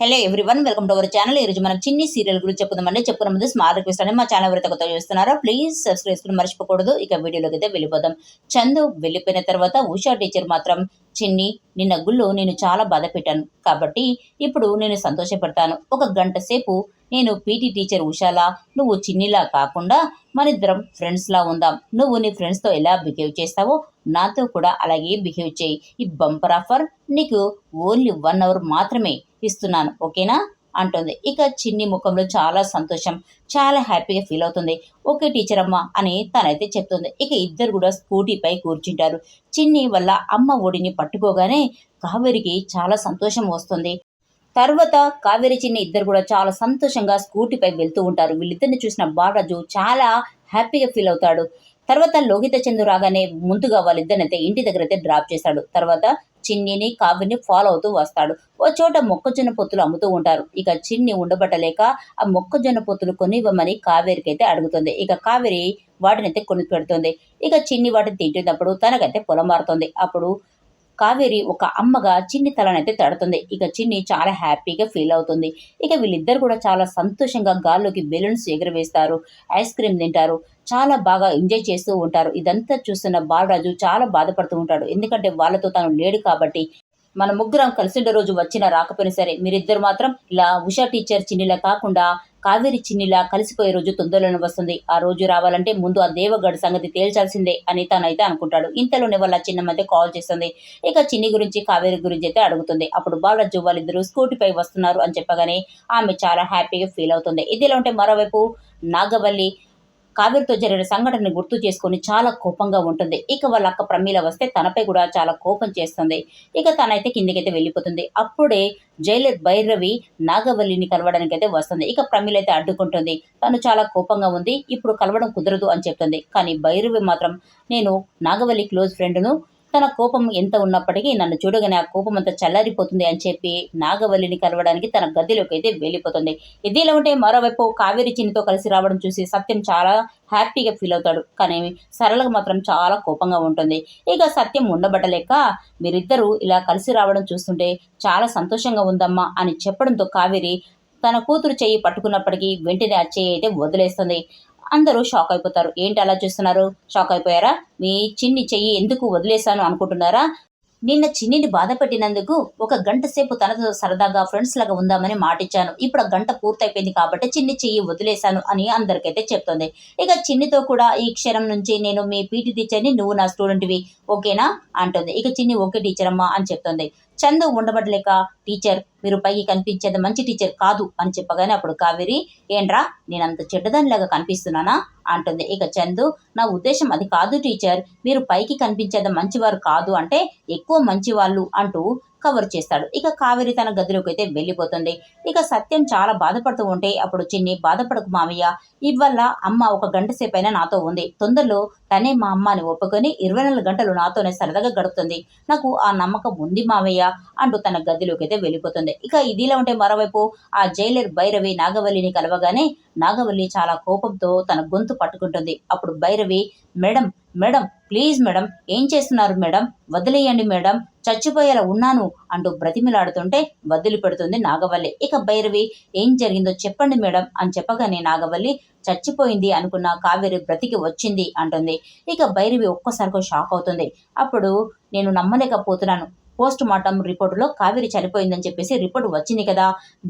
Hello everyone welcome to our channel. ఈరోజు మనం చిన్ని సీరియల్ గురించి చెప్పుదామండి చెప్పుకున్న ముందు స్మాల్ రిక్వెస్ట్ అని మా ఛానల్ ఎవరైతే కొత్త చూస్తున్నారో ప్లీజ్ సబ్స్క్రైబ్ చేసుకుని మర్చిపోకూడదు. ఇక వీడియోలోకి అయితే వెళ్ళిపోదాం. చందు వెళ్ళిపోయిన తర్వాత ఉషా టీచర్ మాత్రం చిన్ని నిన్న గుళ్ళు నేను చాలా బాధ పెట్టాను. కాబట్టి ఇప్పుడు నేను సంతోషపడతాను. ఒక గంట సేపు నేను పీటీ టీచర్ ఉషాలా నువ్వు చిన్నిలా కాకుండా మనిద్దరం ఫ్రెండ్స్లా ఉందాం. నువ్వు నీ ఫ్రెండ్స్తో ఎలా బిహేవ్ చేస్తావో నాతో కూడా అలాగే బిహేవ్ చేయి. ఈ బంపర్ ఆఫర్ నీకు ఓన్లీ వన్ అవర్ మాత్రమే ఇస్తున్నాను. ఓకేనా? అంటుంది. ఇక చిన్ని ముఖంలో చాలా సంతోషం చాలా హ్యాపీగా ఫీల్ అవుతుంది. ఓకే టీచర్ అమ్మ అని తనైతే చెప్తుంది. ఇక ఇద్దరు కూడా స్కూటీపై కూర్చుంటారు. చిన్ని వల్ల అమ్మ ఒడిని పట్టుకోగానే కావేరికి చాలా సంతోషం వస్తుంది. తర్వాత కావేరి చిన్ని ఇద్దరు కూడా చాలా సంతోషంగా స్కూటీపై వెళ్తూ ఉంటారు. వీళ్ళిద్దరిని చూసిన బాలరాజు చాలా హ్యాపీగా ఫీల్ అవుతాడు. తర్వాత లోహిత చందు రాగానే ముందుగా వాళ్ళిద్దరినైతే అయితే ఇంటి దగ్గర అయితే డ్రాప్ చేస్తాడు. తర్వాత చిన్నిని కావ్యని ఫాలో అవుతూ వస్తాడు. ఓ చోట మొక్కజొన్న పొత్తులు అమ్ముతూ ఉంటారు. ఇక చిన్ని ఉండబట్టలేక ఆ మొక్కజొన్న పొత్తులు కొనివ్వమని కావేరికి అయితే అడుగుతుంది. ఇక కావేరి వాటినైతే కొని పెడుతుంది ఇక చిన్ని వాటిని తింటున్నప్పుడు తనకైతే పొలం మారుతుంది. అప్పుడు కావేరి ఒక అమ్మగా చిన్ని తలనైతే తడుతుంది. ఇక చిన్ని చాలా హ్యాపీగా ఫీల్ అవుతుంది. ఇక వీళ్ళిద్దరు కూడా చాలా సంతోషంగా గాల్లోకి బెలూన్స్ ఎగురవేస్తారు. ఐస్ క్రీమ్ తింటారు. చాలా బాగా ఎంజాయ్ చేస్తూ ఉంటారు. ఇదంతా చూస్తున్న బాలరాజు చాలా బాధపడుతూ ఉంటాడు. ఎందుకంటే వాళ్ళతో తను లేడు కాబట్టి మన ముగ్గురం కలిసిండే రోజు వచ్చినా రాకపోయినా సరే మీరిద్దరు మాత్రం ఇలా ఉషా టీచర్ చిన్నిలా కాకుండా కావేరి చిన్నిలా కలిసిపోయే రోజు తొందరలోనే వస్తుంది. ఆ రోజు రావాలంటే ముందు ఆ దేవగడ్ సంగతి తేల్చాల్సిందే అని తనైతే అనుకుంటాడు. ఇంతలోనే వాళ్ళ చిన్న మధ్య కాల్ చేస్తుంది. ఇక చిన్ని గురించి కావేరి గురించి అయితే అడుగుతుంది. అప్పుడు బాలరాజు వాళ్ళిద్దరూ స్కూటీపై వస్తున్నారు అని చెప్పగానే ఆమె చాలా హ్యాపీగా ఫీల్ అవుతుంది. ఇదిలా ఉంటే మరోవైపు నాగవల్లి కావేరితో జరిగిన సంఘటనని గుర్తు చేసుకొని చాలా కోపంగా ఉంటుంది. ఇక వాళ్ళ అక్క ప్రమీల వస్తే తనపై కూడా చాలా కోపం చేస్తుంది. ఇక తనైతే కిందికైతే వెళ్ళిపోతుంది. అప్పుడే జైలర్ భైరవి నాగవల్లిని కలవడానికి అయితే వస్తుంది. ఇక ప్రమీల అయితే అడ్డుకుంటుంది. తను చాలా కోపంగా ఉంది. ఇప్పుడు కలవడం కుదరదు అని చెప్తుంది. కానీ భైరవి మాత్రం నేను నాగవల్లి క్లోజ్ ఫ్రెండ్ను తన కోపం ఎంత ఉన్నప్పటికీ నన్ను చూడగానే ఆ కోపం అంతా చల్లారిపోతుంది అని చెప్పి నాగవల్లిని కలవడానికి తన గదిలోకి అయితే వెళ్ళిపోతుంది. ఇదిలా ఉంటే మరోవైపు కావేరి చిన్నితో కలిసి రావడం చూసి సత్యం చాలా హ్యాపీగా ఫీల్ అవుతాడు. కానీ సరళకు మాత్రం చాలా కోపంగా ఉంటుంది. ఇక సత్యం ఉండబట్టలేక మీరిద్దరూ ఇలా కలిసి రావడం చూస్తుంటే చాలా సంతోషంగా ఉందమ్మా అని చెప్పడంతో కావేరి తన కూతురు చెయ్యి పట్టుకున్నప్పటికీ వెంటనే ఆ చేయి అయితే వదిలేస్తుంది. అందరూ షాక్ అయిపోతారు. ఏంటి అలా చూస్తున్నారు? షాక్ అయిపోయారా? మీ చిన్ని చెయ్యి ఎందుకు వదిలేశాను అనుకుంటున్నారా? నిన్న చిన్నిని బాధ పెట్టినందుకు ఒక గంట సేపు తనతో సరదాగా ఫ్రెండ్స్ లాగా ఉందామని మాటిచ్చాను. ఇప్పుడు ఆ గంట పూర్తయిపోయింది కాబట్టి చిన్ని చెయ్యి వదిలేశాను అని అందరికైతే చెప్తుంది. ఇక చిన్నితో కూడా ఈ క్షణం నుంచి నేను మీ పీటీ టీచర్ని నువ్వు నా స్టూడెంట్వి. ఓకేనా? అంటుంది. ఇక చిన్ని ఓకే టీచర్ అమ్మా అని చెప్తుంది. చందు ఉండబడలేక టీచర్ మీరు పైకి కనిపించేది మంచి టీచర్ కాదు అని చెప్పగానే అప్పుడు కావేరి ఏంట్రా నేను అంత చెడ్డదానిలాగా కనిపిస్తున్నానా? అంటుంది. ఇక చందు నా ఉద్దేశం అది కాదు టీచర్. మీరు పైకి కనిపించేది మంచివారు కాదు అంటే ఎక్కువ మంచివాళ్ళు అంటూ కవర్ చేస్తాడు. ఇక కావేరి తన గదిలోకి అయితే వెళ్ళిపోతుంది. ఇక సత్యం చాలా బాధపడుతూ ఉంటే అప్పుడు చిన్ని బాధపడకు మామయ్య ఇవల్ల అమ్మ ఒక గంట సేపైనా నాతో ఉంది. తొందరలో తనే మా అమ్మని ఒప్పుకొని ఇరవై నాలుగు గంటలు నాతోనే సరదాగా గడుపుతుంది. నాకు ఆ నమ్మకం ఉంది మామయ్య అంటూ తన గదిలోకి అయితే వెళ్ళిపోతుంది. ఇక ఇదిలా ఉంటే మరోవైపు ఆ జైలర్ భైరవి నాగవల్లిని కలవగానే నాగవల్లి చాలా కోపంతో తన గొంతు పట్టుకుంటుంది. అప్పుడు Bhairavi madam madam please madam ఏం చేస్తున్నారు మేడం? వదిలేయండి మేడం. చచ్చిపోయేలా ఉన్నాను అంటూ బ్రతిమిలాడుతుంటే వదిలిపెడుతుంది నాగవల్లి. ఇక భైరవి ఏం జరిగిందో చెప్పండి మేడం అని చెప్పగానే నాగవల్లి చచ్చిపోయింది అనుకున్న కావేరి బ్రతికి వచ్చింది అంటుంది. ఇక భైరవి ఒక్కసారిగా షాక్ అవుతుంది. అప్పుడు నేను నమ్మలేకపోతున్నాను. పోస్ట్ మార్టం రిపోర్టులో కావేరి చనిపోయిందని చెప్పేసి రిపోర్ట్ వచ్చింది కదా.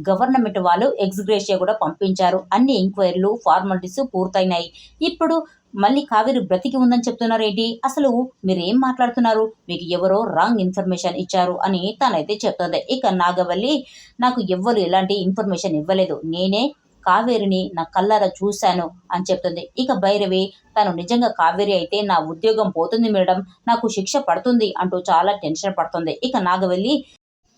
గవర్నమెంట్ వాళ్ళు ఎగ్జిగ్రేషియా కూడా పంపించారు. అన్ని ఎంక్వైరీలు ఫార్మాలిటీస్ పూర్తయినాయి. ఇప్పుడు మళ్ళీ కావేరి బ్రతికి ఉందని చెప్తున్నారు ఏంటి అసలు మీరు ఏం మాట్లాడుతున్నారు? మీకు ఎవరో రాంగ్ ఇన్ఫర్మేషన్ ఇచ్చారు అని తనైతే చెప్తుంది. ఇక నాగవల్లి నాకు ఎవ్వరు ఎలాంటి ఇన్ఫర్మేషన్ ఇవ్వలేదు. నేనే కావేరిని నా కళ్ళారా చూశాను అని చెప్తుంది. ఇక భైరవి తను నిజంగా కావేరి అయితే నా ఉద్యోగం పోతుంది మేడం. నాకు శిక్ష పడుతుంది అంటూ చాలా టెన్షన్ పడుతుంది. ఇక నాగవల్లి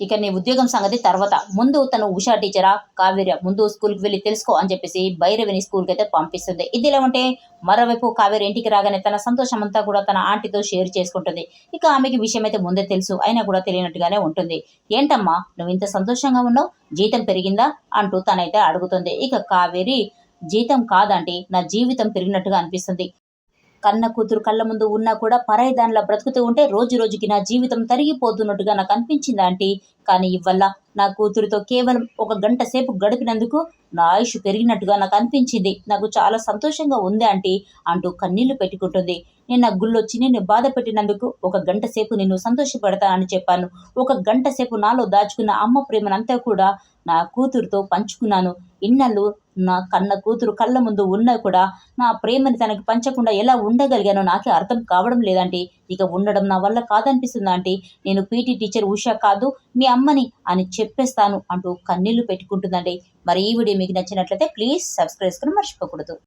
ఇక నీ ఉద్యోగం సంగతి తర్వాత. ముందు తను ఉషా టీచరా? కావేరి ముందు స్కూల్కి వెళ్ళి తెలుసుకో అని చెప్పేసి భైరవిని స్కూల్కి అయితే పంపిస్తుంది. ఇది ఇలా ఉంటే మరోవైపు కావేరి ఇంటికి రాగానే తన సంతోషం అంతా కూడా తన ఆంటీతో షేర్ చేసుకుంటుంది. ఇక ఆమెకి విషయం అయితే ముందే తెలుసు అయినా కూడా తెలియనట్టుగానే ఉంటుంది. ఏంటమ్మా నువ్వు ఇంత సంతోషంగా ఉన్నావు? జీతం పెరిగిందా? అంటూ తనైతే అడుగుతుంది. ఇక కావేరి జీతం కాదంటే నా జీవితం పెరిగినట్టుగా అనిపిస్తుంది. కన్న కూతురు కళ్ళ ముందు ఉన్నా కూడా పరాయి దానిలా బ్రతుకుతూ ఉంటే రోజు రోజుకి నా జీవితం తరిగిపోతున్నట్టుగా నాకు అనిపించింది ఆంటీ. కానీ ఇవల్ల నా కూతురితో కేవలం ఒక గంట సేపు గడిపినందుకు నా ఆయుష్ పెరిగినట్టుగా నాకు అనిపించింది. నాకు చాలా సంతోషంగా ఉంది ఆంటీ అంటూ కన్నీళ్ళు పెట్టుకుంటుంది. నేను నా గుళ్ళొచ్చి నేను బాధ పెట్టినందుకు ఒక గంట సేపు నిన్ను సంతోషపెడతానని చెప్పాను. ఒక గంట సేపు నాలో దాచుకున్న అమ్మ ప్రేమనంతా కూడా నా కూతురుతో పంచుకున్నాను. ఇన్నాళ్ళు నా కన్న కూతురు కళ్ళ ముందు ఉన్నా కూడా నా ప్రేమని తనకి పంచకుండా ఎలా ఉండగలిగానో నాకే అర్థం కావడం లేదంటే ఇక ఉండడం నా వల్ల కాదనిపిస్తుంది అంటే నేను పీటీ టీచర్ ఉషా కాదు మీ అమ్మని అని చెప్పేస్తాను అంటూ కన్నీళ్ళు పెట్టుకుంటుందండి. మరి ఈ వీడియో మీకు నచ్చినట్లయితే ప్లీజ్ సబ్స్క్రైబ్ చేసుకుని మర్చిపోకూడదు.